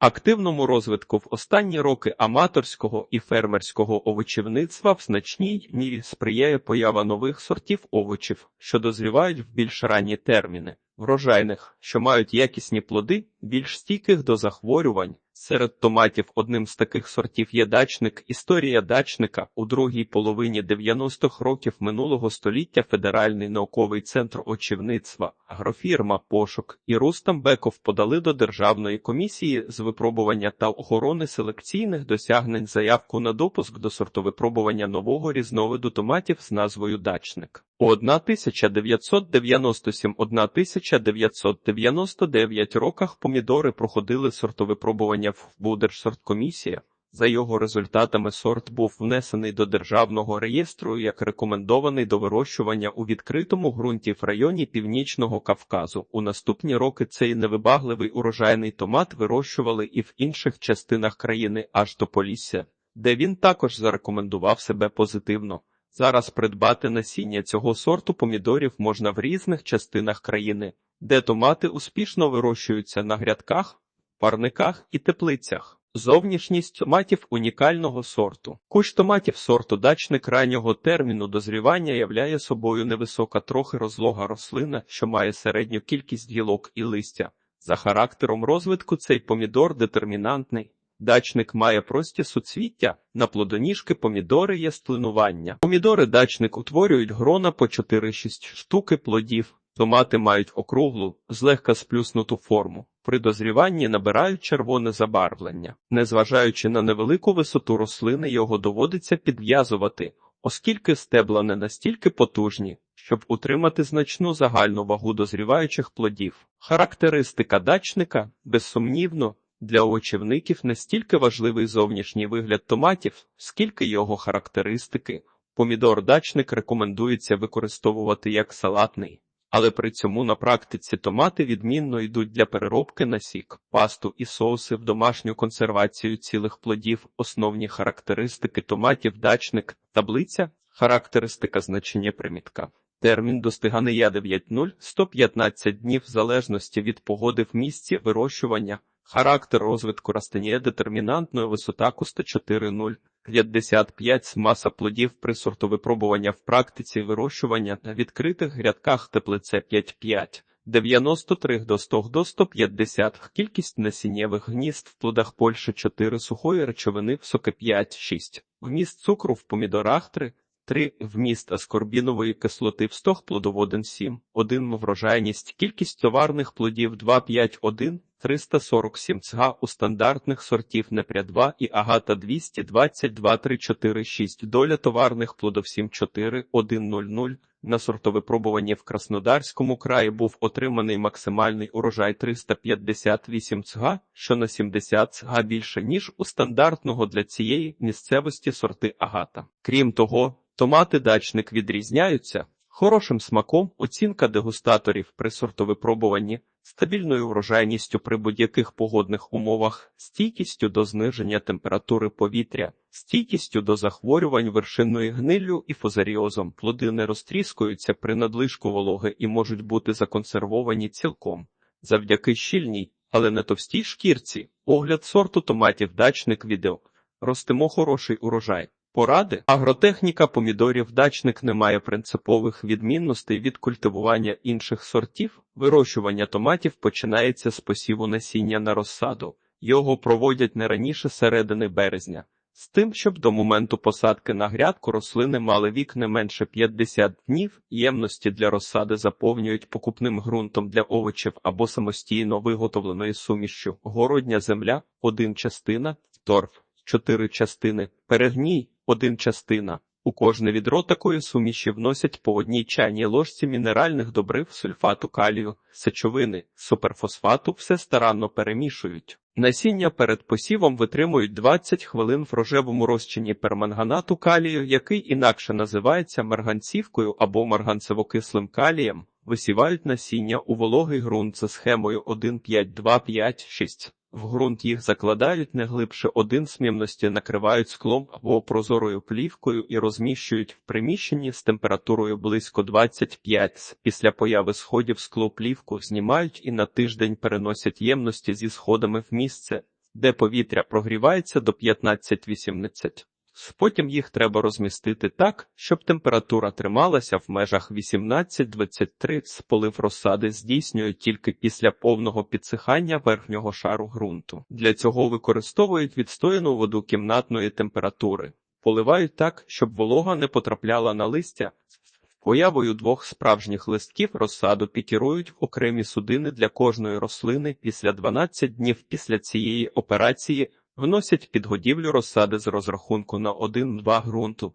Активному розвитку в останні роки аматорського і фермерського овочівництва в значній мірі сприяє поява нових сортів овочів, що дозрівають в більш ранні терміни, врожайних, що мають якісні плоди, більш стійких до захворювань. Серед томатів одним з таких сортів є дачник. Історія дачника у другій половині 90-х років минулого століття Федеральний науковий центр очівництва, агрофірма Пошук і Рустам Беков подали до Державної комісії з випробування та охорони селекційних досягнень заявку на допуск до сортовипробування нового різновиду томатів з назвою дачник. У 1997-1999 роках помідори проходили сортовипробування в Будержсорткомісія. За його результатами сорт був внесений до державного реєстру як рекомендований до вирощування у відкритому ґрунті в районі Північного Кавказу. У наступні роки цей невибагливий урожайний томат вирощували і в інших частинах країни аж до Полісся, де він також зарекомендував себе позитивно. Зараз придбати насіння цього сорту помідорів можна в різних частинах країни, де томати успішно вирощуються на грядках, парниках і теплицях. Зовнішність томатів унікального сорту. Кущ томатів сорту дачник раннього терміну дозрівання являє собою невисока, трохи розлога рослина, що має середню кількість гілок і листя. За характером розвитку цей помідор детермінантний. Дачник має прості суцвіття, на плодоніжки помідори є стлинування. Помідори дачник утворюють грона по 4-6 штуки плодів. Томати мають округлу, злегка сплюснуту форму. При дозріванні набирають червоне забарвлення. Незважаючи на невелику висоту рослини, його доводиться підв'язувати, оскільки стебла не настільки потужні, щоб утримати значну загальну вагу дозріваючих плодів. Характеристика дачника, безсумнівно, для овочівників настільки важливий зовнішній вигляд томатів, скільки його характеристики. Помідор дачник рекомендується використовувати як салатний, але при цьому на практиці томати відмінно йдуть для переробки на сік, пасту і соуси в домашню консервацію цілих плодів, основні характеристики томатів дачник, таблиця, характеристика значення примітка. Термін достигання 9.0-115 днів в залежності від погоди в місці вирощування. Характер розвитку растення детермінантної висота куста 4,0, 55 маса плодів при сортовипробування в практиці вирощування на відкритих грядках теплице 5,5, 93 до 100 до 150, кількість насіннєвих гнізд в плодах Польщі 4 сухої речовини в соки 5-6, вміст цукру в помідорах 3, 3 вміст аскорбінової кислоти в стог плодоводин 7, 1 врожайність, кількість товарних плодів 2,5-1, 347 цга у стандартних сортів непря 2 і агата 222 346 доля товарних плодов 74 100 на сортовипробуванні в Краснодарському краї був отриманий максимальний урожай 358 цга, що на 70 цга більше, ніж у стандартного для цієї місцевості сорти агата. Крім того, томати дачник відрізняються хорошим смаком, оцінка дегустаторів при сортовипробуванні, стабільною врожайністю при будь-яких погодних умовах, стійкістю до зниження температури повітря, стійкістю до захворювань вершинною гниллю і фузаріозом. Плоди не розтріскуються при надлишку вологи і можуть бути законсервовані цілком. Завдяки щільній, але не товстій шкірці, огляд сорту томатів дачник відео. Ростимо хороший урожай. Поради агротехніка помідорів дачник не має принципових відмінностей від культивування інших сортів. Вирощування томатів починається з посіву насіння на розсаду. Його проводять не раніше середини березня, з тим, щоб до моменту посадки на грядку рослини мали вік не менше 50 днів. Ємності для розсади заповнюють покупним ґрунтом для овочів або самостійно виготовленою сумішшю. Городня земля один частина, торф чотири частини, перегній один частина. У кожне відро такої суміші вносять по одній чайній ложці мінеральних добрив, сульфату калію, сечовини, суперфосфату, все старанно перемішують. Насіння перед посівом витримують 20 хвилин в рожевому розчині перманганату калію, який інакше називається марганцівкою або марганцево-кислим калієм. Висівають насіння у вологий ґрунт за схемою 1,5-2,5-6. В ґрунт їх закладають не глибше один смімності, накривають склом або прозорою плівкою і розміщують в приміщенні з температурою близько 25. Після появи сходів скло плівку знімають і на тиждень переносять ємності зі сходами в місце, де повітря прогрівається до 15-18. Потім їх треба розмістити так, щоб температура трималася в межах 18-23. Сполив розсади здійснюють тільки після повного підсихання верхнього шару ґрунту. Для цього використовують відстояну воду кімнатної температури. Поливають так, щоб волога не потрапляла на листя. Появою двох справжніх листків розсаду пікірують в окремі судини для кожної рослини. Після 12 днів після цієї операції вносять підгодівлю розсади з розрахунку на 1-2 ґрунту.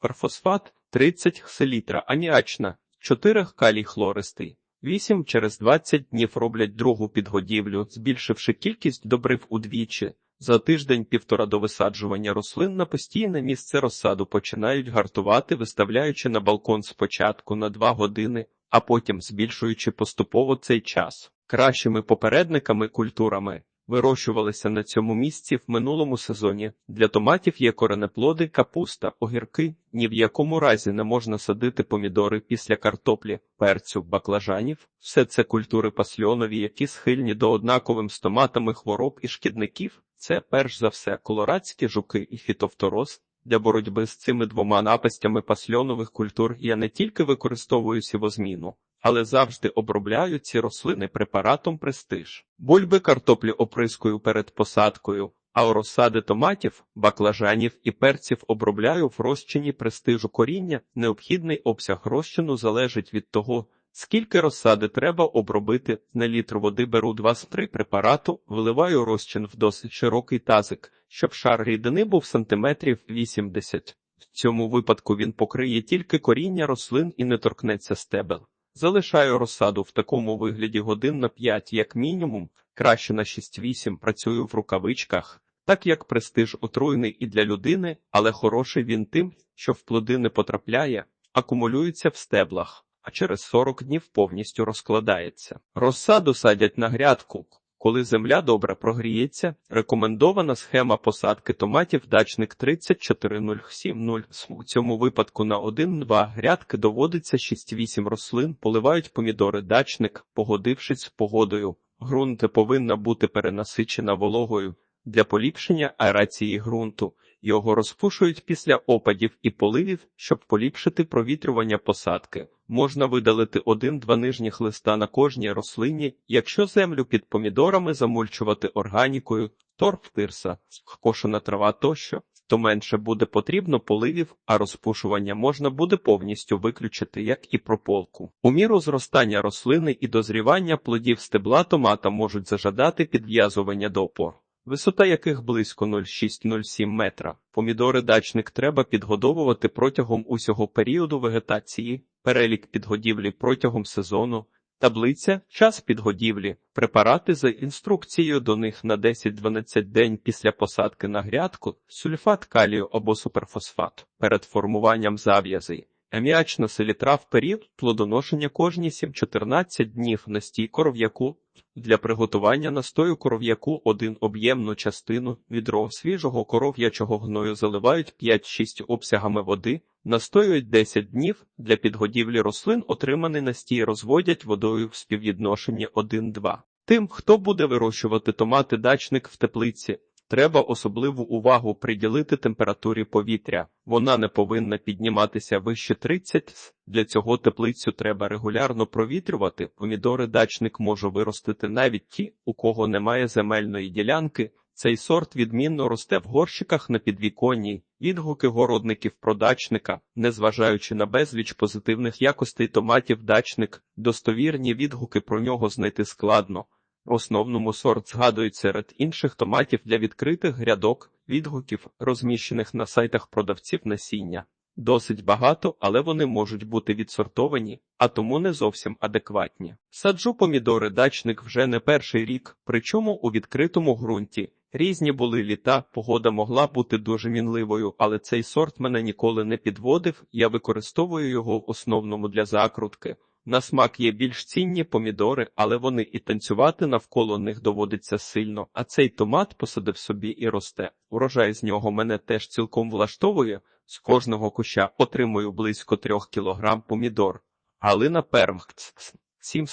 Перфосфат 30 селітра, аміачна 4 калій хлористий. 8 через 20 днів роблять другу підгодівлю, збільшивши кількість добрив удвічі. За тиждень-півтора до висаджування рослин на постійне місце розсаду починають гартувати, виставляючи на балкон спочатку на 2 години, а потім збільшуючи поступово цей час. Кращими попередниками культурами вирощувалися на цьому місці в минулому сезоні. Для томатів є коренеплоди, капуста, огірки. Ні в якому разі не можна садити помідори після картоплі, перцю, баклажанів. Все це культури пасльонові, які схильні до однаковим з томатами хвороб і шкідників. Це перш за все колорадські жуки і фітофтороз. Для боротьби з цими двома напастями пасльонових культур я не тільки використовую сівозміну, але завжди обробляю ці рослини препаратом престиж. Бульби картоплі оприскую перед посадкою, а розсади томатів, баклажанів і перців обробляю в розчині престижу коріння. Необхідний обсяг розчину залежить від того, скільки розсади треба обробити. На літр води беру 2-3 препарату, виливаю розчин в досить широкий тазик, щоб шар рідини був сантиметрів 80. В цьому випадку він покриє тільки коріння рослин і не торкнеться стебел. Залишаю розсаду в такому вигляді годин на 5 як мінімум, краще на 6-8 працюю в рукавичках, так як престиж отруйний і для людини, але хороший він тим, що в плоди не потрапляє, акумулюється в стеблах, а через 40 днів повністю розкладається. Розсаду садять на грядку. Коли земля добре прогріється, рекомендована схема посадки томатів дачник 34070. У цьому випадку на 1-2 грядки доводиться 6-8 рослин, поливають помідори дачник, погодившись з погодою. Грунт повинна бути перенасичена вологою для поліпшення аерації ґрунту. Його розпушують після опадів і поливів, щоб поліпшити провітрювання посадки. Можна видалити один-два нижніх листа на кожній рослині, якщо землю під помідорами замульчувати органікою, торф тирса, кошена трава тощо, то менше буде потрібно поливів, а розпушування можна буде повністю виключити, як і прополку. У міру зростання рослини і дозрівання плодів стебла томата можуть зажадати підв'язування до опор висота яких близько 0,6-0,7 метра. Помідори дачник треба підгодовувати протягом усього періоду вегетації, перелік підгодівлі протягом сезону, таблиця, час підгодівлі, препарати за інструкцією до них на 10-12 день після посадки на грядку, сульфат калію або суперфосфат перед формуванням зав'язей. Аміачна селітра в період плодоношення кожні 7-14 днів настій коров'яку. Для приготування настою коров'яку один об'ємну частину відро свіжого коров'ячого гною заливають 5-6 обсягами води, настоюють 10 днів. Для підгодівлі рослин отриманий настій розводять водою в співвідношенні 1-2. Тим, хто буде вирощувати томати дачник в теплиці, Треба особливу увагу приділити температурі повітря. Вона не повинна підніматися вище 30. Для цього теплицю треба регулярно провітрювати. Помідори дачник може виростити навіть ті, у кого немає земельної ділянки. Цей сорт відмінно росте в горщиках на підвіконні. Відгуки городників про дачника, незважаючи на безліч позитивних якостей томатів дачник, достовірні відгуки про нього знайти складно. Основному сорт згадують серед інших томатів для відкритих грядок, відгуків, розміщених на сайтах продавців насіння. Досить багато, але вони можуть бути відсортовані, а тому не зовсім адекватні. Саджу помідори дачник вже не перший рік, причому у відкритому ґрунті. Різні були літа, погода могла бути дуже мінливою, але цей сорт мене ніколи не підводив, я використовую його в основному для закрутки. На смак є більш цінні помідори, але вони і танцювати навколо них доводиться сильно, а цей томат посадив собі і росте. Урожай з нього мене теж цілком влаштовує. З кожного куща отримую близько трьох кілограм помідор. Галина Пермкц. Сім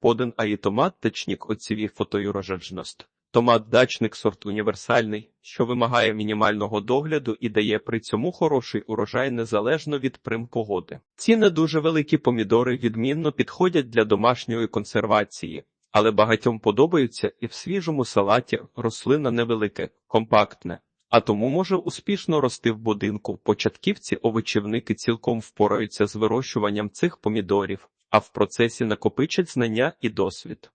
подан аї томат течнік оціві фотоюрожаджност. Томат дачник сорт універсальний, що вимагає мінімального догляду і дає при цьому хороший урожай незалежно від прим погоди. Ці не дуже великі помідори відмінно підходять для домашньої консервації, але багатьом подобаються і в свіжому салаті рослина невелике, компактне. А тому може успішно рости в будинку. Початківці овочівники цілком впораються з вирощуванням цих помідорів, а в процесі накопичать знання і досвід.